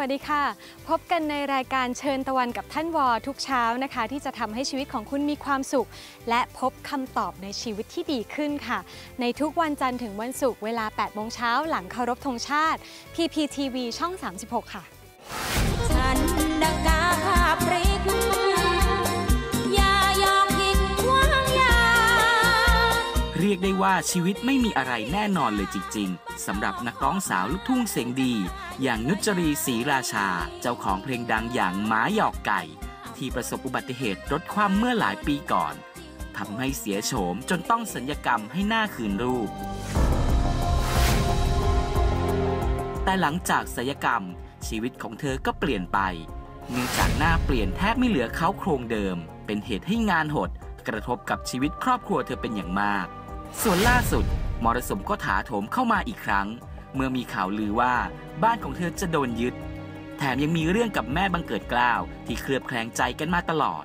วัสดีค่ะ พบกันในรายการเชิญตะวันกับท่านวอทุกเช้านะคะ ที่จะทำให้ชีวิตของคุณมีความสุข และพบคำตอบในชีวิตที่ดีขึ้นค่ะ ในทุกวันจันทร์ถึงวันศุกร์เวลา8โมงเช้าหลังเคารพธงชาติ PPTV ช่อง 36 ค่ะ ว่าชีวิตไม่มีอะไรแน่นอนเลยจริง ๆสำหรับนักร้องสาวลูกทุ่งเสียงดี อย่างนุจรีศรีราชา เจ้าของเพลงดังอย่างหมาหยอกไก่ ที่ประสบอุบัติเหตุรถคว่ำเมื่อหลายปีก่อนทำให้เสียโฉมจนต้องสัญญกรรมให้หน้าคืนรูป แต่หลังจากศัลยกรรม ชีวิตของเธอก็เปลี่ยนไปเนื่องจากหน้าเปลี่ยนแทบไม่เหลือเขาโครงเดิม เป็นเหตุให้งานหดกระทบกับชีวิตครอบครัวเธอเป็นอย่างมาก ส่วนล่าสุด มรสุมก็ถาโถมเข้ามาอีกครั้ง เมื่อมีข่าวลือว่าบ้านของเธอจะโดนยึด แถมยังมีเรื่องกับแม่บังเกิดกล้าวที่เคลือบแคลงใจกันมาตลอด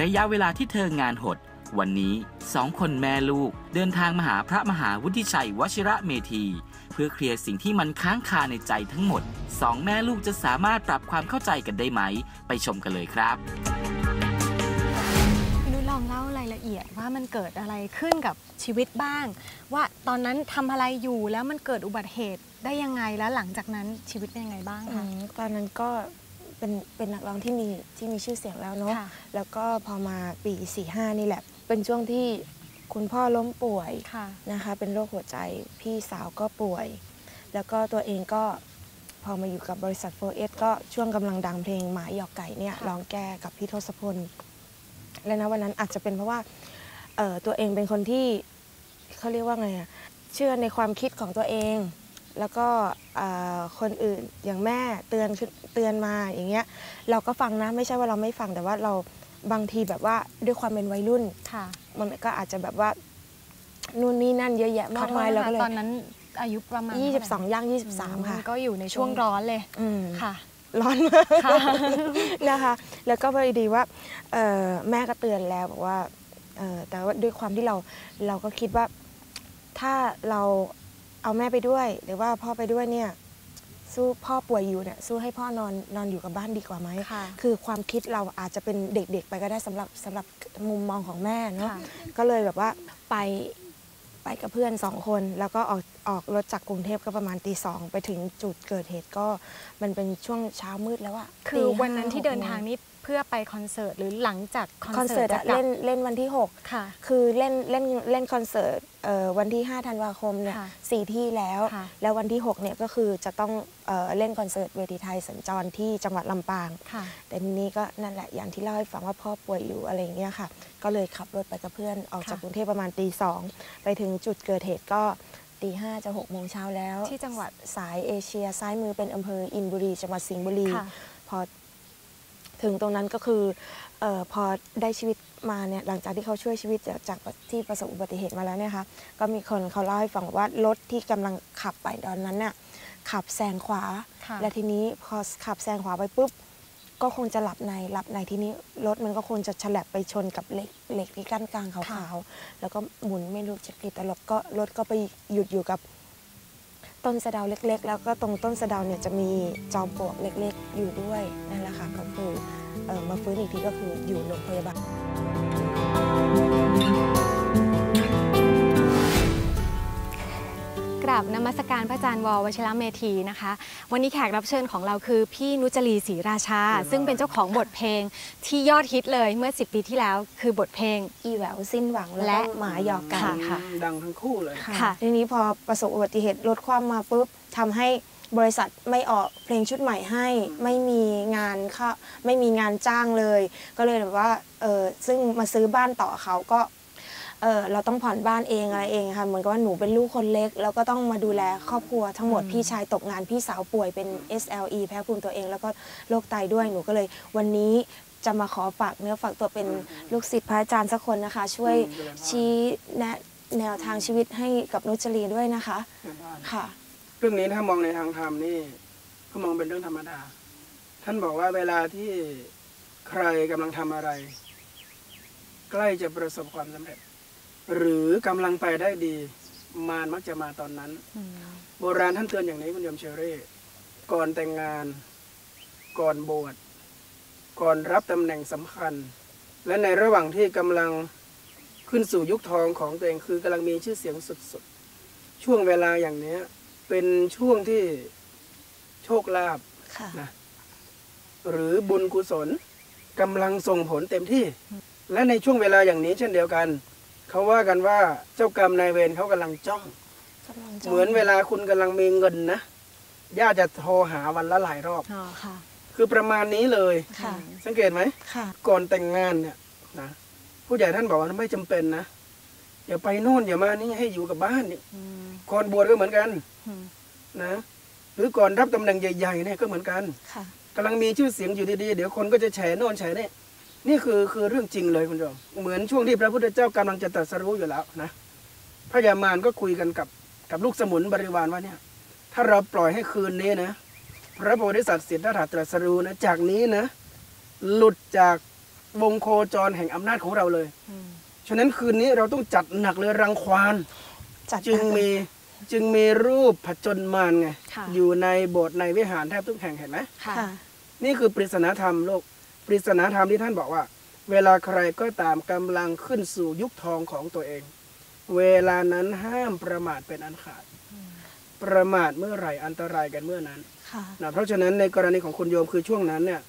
ระยะเวลาที่เธองานหด วันนี้สองคนแม่ลูกเดินทางมาหาพระมหาวุฒิชัยวชิระเมธี เพื่อเคลียร์สิ่งที่มันค้างคาในใจทั้งหมดสองแม่ลูกจะสามารถปรับความเข้าใจกันได้ไหม ไปชมกันเลยครับ องเล่ารายละเอียดว่ามันเกิดอะไรขึ้นกับชีวิตบ้าง ว่าตอนนั้นทำอะไรอยู่แล้วมันเกิดอุบัติเหตุได้ยังไงแล้วหลังจากนั้นชีวิตเป็นยังไงบ้างอืคะมตอนนั้นก็เป็นเป็นนักร้องที่มีที่มีชื่อเสียงแล้วเนาะค่ะแล้วก็พอมาปี45นี่แหละ เป็นช่วงที่คุณพ่อล้มป่วยค่ะนะคะ เป็นโรคหัวใจพี่สาวก็ป่วย แล้วก็ตัวเองก็พอมาอยู่กับบริษัทโฟเอสก็ช่วงกำลังดังเพลงหมาหยอกไก่เนี่ยค่ะร้องแก้กับพี่ทศพล และนะวันนั้นอาจจะเป็นเพราะว่าเอ่อตัวเองเป็นคนที่เขาเรียกว่าไงอะเชื่อในความคิดของตัวเอง แล้วก็เอ่อคนอื่นอย่างแม่เตือนขึ้นเตือนมาอย่างเงี้ยเราก็ฟังนะไม่ใช่ว่าเราไม่ฟังแต่ว่าเราบางทีแบบว่าด้วยความเป็นวัยรุ่นค่ะมันก็อาจจะแบบว่านู่นนี่นั่นเยอะแยะมากมายขอโทษเรานะคะก็เลยตอนนั้นอายุประมาณเท่าไหร่22ย่าง23 ค่ะ ก็อยู่ในช่วงร้อนเลยอืมค่ะ ร้อนมากค่ะนะคะ แล้วก็พอดีว่าเอ่อแม่ก็เตือนแล้วบอกว่าเอ่อแต่ว่าด้วยความที่เราเราก็คิดว่าถ้าเราเอาแม่ไปด้วย หรือว่าพ่อไปด้วยเนี่ยสู้พ่อป่วยอยู่เนี่ยสู้ให้พ่อนอนนอนอยู่กับบ้านดีกว่าไหมค่ะคือความคิดเราอาจจะเป็นเด็กๆ ไปก็ได้สำหรับสำหรับมุมมองของแม่เนาะค่ะก็เลยแบบว่าไปไปกับเพื่อนสองคนแล้วก็ออก ออกรถจากกรุงเทพก็ประมาณตีสองไปถึงจุดเกิดเหตุก็มันเป็นช่วงเช้ามืดแล้วอะคือตีห้าวันนั้นที่เดินหกโมทางนี้เพื่อไปคอนเสิร์ตหรือหลังจากคอนคอนเสิเสิร์ร์ตตจะอะกลับเล่นเล่นวันที่ค่ะ6คือเล่นเล่นเล่นคอนเสิร์ตเอ่อวันที่ 5 ธันวาคมเนี่ยค่ะสี่ที่แล้วค่ะแล้ววันที่ 6 เนี่ยก็คือจะต้องเอ่อเล่นคอนเสิร์ตเวทีไทยสัญจรที่จังหวัดลำปางค่ะแต่ทีนี้ก็นั่นแหละอย่างที่เล่าให้ฟังว่าพ่อป่วยอยู่อะไรอย่างเงี้ยค่ะ ก็เลยขับรถไปกับเพื่อนออกจากค่ะกรุงเทพประมาณตีสองไปถึงจุดเกิดเหตุก็ ตีห้าจะหกโมงเช้าแล้ว ที่จังหวัดสายเอเชีย ซ้ายมือเป็นอำเภออินบุรี จังหวัดสิงห์บุรี ค่ะ พอถึงตรงนั้นก็คือเออพอได้ชีวิตมาเนี่ยหลังจากที่เขาช่วยชีวิตจากจากที่ประสบอุบัติเหตุมาแล้วเนี่ยค่ะก็มีคนเขาเล่าให้ฟังว่ารถที่กำลังขับไปตอนนั้นน่ะขับแซงขวา ค่ะ และทีนี้พอขับแซงขวาไปปุ๊บ ก็คงจะหลับในหลับในทีนี้รถมันก็คงจะฉลับไปชนกับเหล็กเหล็กที่กั้นกลางขาวๆแล้วก็หมุนไม่รู้จะกี่ตลบก็รถก็ไปหยุดอยู่กับต้นสะเดาเล็ก ๆ แล้วก็ตรงต้นสะเดาเนี่ยจะมีจอมปลวกเล็ก ๆ อยู่ด้วยนั่นแหละค่ะก็คือเออมาฟื้นอีกทีก็คืออยู่โรงพยาบาล กราบราบนมัสการพระอาจารย์ววชิระเมธีนะคะ วันนี้แขกรับเชิญของเราคือพี่นุจรีศรีราชา ซึ่งเป็นเจ้าของบทเพลงที่ยอดฮิตเลยเมื่อ 10 ปีที่แล้ว คือบทเพลง อีแหววสิ้นหวังและและหมาหยอกกันค่ะค่ะดังทั้งคู่เลยค่ะ ทีนี้พอประสบอุบัติเหตุรถคว่ำมาปุ๊บทำให้บริษัทไม่ออกเพลงชุดใหม่ให้ไม่มีงานเข้าไม่มีงานจ้างเลย ก็เลยแบบว่าเออซึ่งมาซื้อบ้านต่อเขาก็ เออเราต้องผ่อนบ้านเองอะไรเองค่ะเหมือนกับว่าหนูเป็นลูกคนเล็ก แล้วก็ต้องมาดูแลครอบครัวทั้งหมดพี่ชายตกงานพี่สาวป่วยเป็น SLE แพ้ภูมิตัวเอง แล้วก็โรคไตด้วยหนูก็เลย วันนี้จะมาขอฝากเนื้อฝากตัวเป็นลูกศิษย์พระอาจารย์สักคนนะคะ ช่วยอืมชี้แนะแนวทางชีวิตให้กับนุชลีด้วยนะคะค่ะ เรื่องนี้ถ้ามองในทางธรรมนี่ก็มองเป็นเรื่องธรรมดา ท่านบอกว่าเวลาที่ใครกำลังทำอะไร ใกล้จะประสบความสำเร็จ หรือกำลังไปได้ดี มารมักจะมาตอนนั้น โบราณท่านเตือนอย่างนี้คุณโยมเชอรี่ ก่อนแต่งงาน ก่อนบวชก่อนรับตำแหน่งสำคัญ และในระหว่างที่กำลังขึ้นสู่ยุคทองของตัวเองคือกำลังมีชื่อเสียงสุดๆ ช่วงเวลาอย่างเนี้ยเป็นช่วงที่โชคลาภค่ะนะหรือบุญกุศลกำลังส่งผลเต็มที่ และในช่วงเวลาอย่างนี้เช่นเดียวกัน เขาว่ากันว่าเจ้ากรรมนายเวรเขากำลังจ้อง เหมือนเวลาคุณกำลังมีเงินนะย่าจะโทรหาวันละหลายรอบอ๋อค่ะคือประมาณนี้เลยค่ะสังเกตไหมค่ะก่อนแต่งงานเนี่ยนะผู้ใหญ่ท่านบอกว่าไม่จำเป็นนะอย่าไปโน่นอย่ามานี่ให้อยู่กับบ้านนี่ก่อนบวชก็เหมือนกันอืมนะ หรือก่อนรับตำแหน่งใหญ่ๆเนี่ยก็เหมือนกันค่ะกำลังมีชื่อเสียงอยู่ดีๆเดี๋ยวคนก็จะแฉโน่นแฉนี่ นี่คือคือเรื่องจริงเลยคุณผู้ชมเหมือนช่วงที่พระพุทธเจ้ากำลังจะตรัสรู้อยู่แล้วนะพระยามารก็คุยกันกับกับลูกสมุนบริวารว่าเนี่ย ถ้าเราปล่อยให้คืนนี้นะ พระโพธิสัตว์สิทธัตถะตรัสรู้นะ จากนี้นะ หลุดจากวงโคจรแห่งอำนาจของเราเลยฉะนั้นคืนนี้เราต้องจัดหนักเลยรังควานจัดจึงมีจึงมีรูปผจญมารไงค่ะอยู่ในโบสถ์ในวิหารแทบทุกแห่งเห็นไหมค่ะค่ะนี่คือปริศนาธรรมโลก ปริศนาธรรมที่ท่านบอกว่า เวลาใครก็ตามกำลังขึ้นสู่ยุคทองของตัวเอง เวลานั้นห้ามประมาทเป็นอันขาด ประมาทเมื่อไหร่อันตรายกันเมื่อนั้นค่ะนะเพราะฉะนั้นในกรณีของคุณโยมคือช่วงนั้นเนี่ย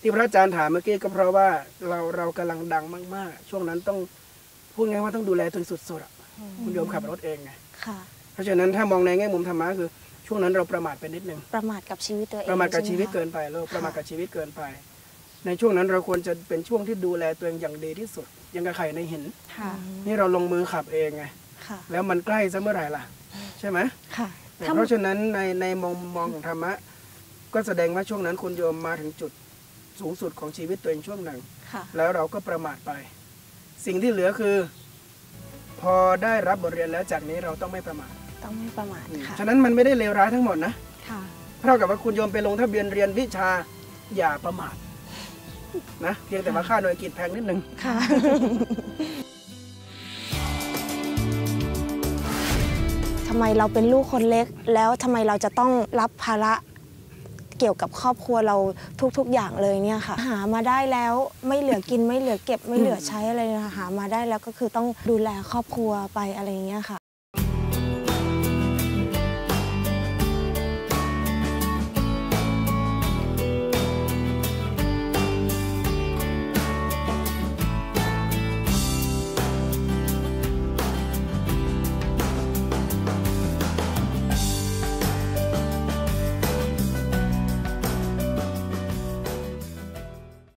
ที่พระอาจารย์ถามเมื่อกี้ก็เพราะว่าเราเรากำลังดังมากๆ ช่วงนั้นต้องพูดง่ายว่าต้องดูแลตัวเองสุดๆอะคุณโยมขับรถเองไงค่ะเพราะฉะนั้นถ้ามองในแง่มุมธรรมะคือ ช่วงนั้นเราประมาทไปนิดนึงประมาทกับชีวิตตัวเองประมาทกับใไหชีวิตคะเกินไปโลกประมาทกับชีวิตเกินไป ในช่วงนั้นเราควรจะเป็นช่วงที่ดูแลตัวเองอย่างดีที่สุดอยังกระไข่ในหินค่ะ นี่เราลงมือขับเองไงค่ะ แล้วมันใกล้ซะเมื่อไหร่ล่ะ ใช่ไหมค่ะถ้าเพราะฉะนั้นในในมองมองของธรรมะ ก็แสดงว่าช่วงนั้นคุณโยมมาถึงจุดสูงสุดของชีวิตตัวเองช่วงหนึ่งค่ะแล้วเราก็ประมาทไป สิ่งที่เหลือคือ พอได้รับบทเรียนแล้วจากนี้เราต้องไม่ประมาทต้องไม่ประมาทค่ะฉะนั้นมันไม่ได้เลวร้ายทั้งหมดนะค่ะเท่ากับว่าคุณโยมไปลงทะเบียนเรียนวิชาอย่าประมาท นะเพียงแต่ว่าค่าหน่วยกิจแพงนิดนึงค่ะ ทำไมเราเป็นลูกคนเล็ก แล้วทำไมเราจะต้องรับภาระเกี่ยวกับครอบครัวเราทุก ๆ อย่างเลยเนี่ยค่ะ หามาได้แล้วไม่เหลือกินไม่เหลือเก็บไม่เหลือใช้อะไรนะคะหามาได้แล้วก็คือต้องดูแลครอบครัวไปอะไรอย่างเงี้ยค่ะ